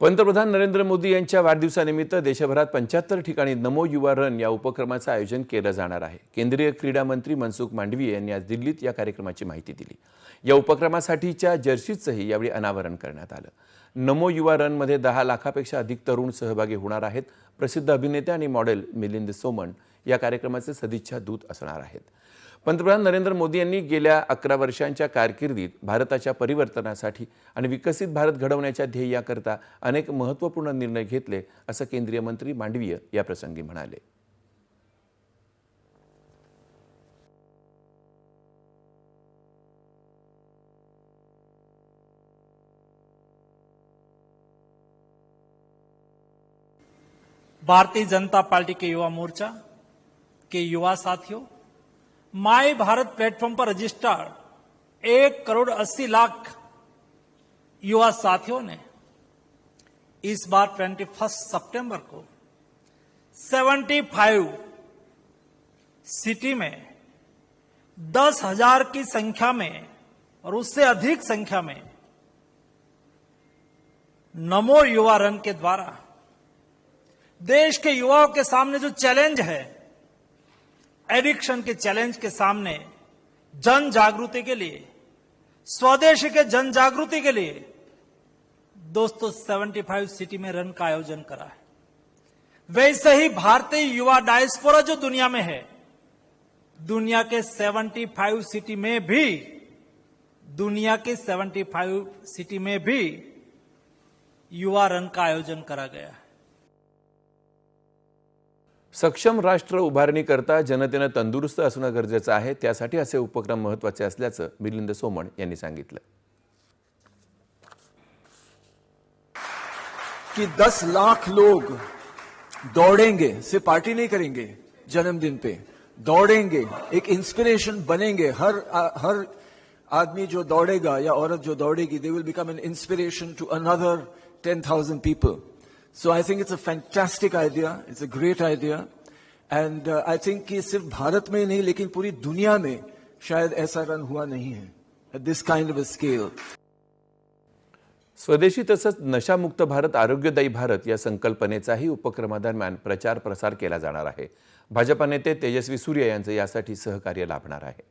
पंतप्रधान नरेंद्र मोदी यांच्या वाढदिवसानिमित्त देशभरात पंच्याहत्तर ठिकाणी नमो युवा रन या उपक्रमाचं आयोजन केलं जाणार आहे. केंद्रीय क्रीडा मंत्री मनसुख मांडवीय यांनी आज दिल्लीत या कार्यक्रमाची माहिती दिली. या उपक्रमासाठीच्या जर्सीचंही यावेळी अनावरण करण्यात आलं. नमो युवा रनमध्ये दहा लाखापेक्षा अधिक तरुण सहभागी होणार आहेत. प्रसिद्ध अभिनेते आणि मॉडेल मिलिंद सोमण या कार्यक्रमाचे सदिच्छा दूत असणार आहेत. पंतप्रधान नरेंद्र मोदी यांनी गेल्या अकरा वर्षांच्या कारकिर्दीत भारताच्या परिवर्तनासाठी आणि विकसित भारत घडवण्याच्या ध्येयाकरता अनेक महत्त्वपूर्ण निर्णय घेतले असं केंद्रीय मंत्री मांडवीय याप्रसंगी म्हणाले. भारतीय जनता पार्टी के युवा मोर्चा के युवा साथियों माई भारत प्लेटफॉर्म पर रजिस्टर्ड एक करोड़ अस्सी लाख युवा साथियों ने इस बार ट्वेंटी फ़र्स्ट सितंबर को 75 सिटी में दस हज़ार की संख्या में और उससे अधिक संख्या में नमो युवा रन के द्वारा देश के युवाओं के सामने जो चैलेंज है एडिक्शन के चैलेंज के सामने जन जागृति के लिए, स्वदेशी के जन जागृति के लिए दोस्तों 75 सिटी में रन का आयोजन करा है। वैसे ही भारतीय युवा डायस्पोरा जो दुनिया में है, दुनिया के 75 सिटी में भी, दुनिया के 75 सिटी में भी युवा रन का आयोजन करा गया है। सक्षम राष्ट्र उभारणीकरता जनतेनं तंदुरुस्त असणं गरजेचं आहे. त्यासाठी असे उपक्रम महत्त्वाचे असल्याचं मिलिंद सोमण यांनी सांगितलं. कि 10 लाख लोग दौड़ेंगे सिर्फ पार्टी नहीं करेंगे जन्मदिन पे. दौड़ेंगे एक इंस्पिरेशन बनेंगे. हर आ, हर आदमी जो दौड़ेगा या औरत जो दौड़ेगी they will become an inspiration to another ten thousand people so I think it's a fantastic idea it's a great idea and I think कि सिर्फ भारत में ही नहीं लेकिन पूरी दुनिया में शायद ऐसा रन हुआ नहीं है at this kind of a scale स्वदेशी तसंच नशामुक्त भारत आरोग्यदायी भारत या संकल्पनेचाही उपक्रमादरम्यान प्रचार प्रसार केला जाणार आहे. भाजपा नेते तेजस्वी सूर्य यांचं यासाठी सहकार्य लाभणार आहे.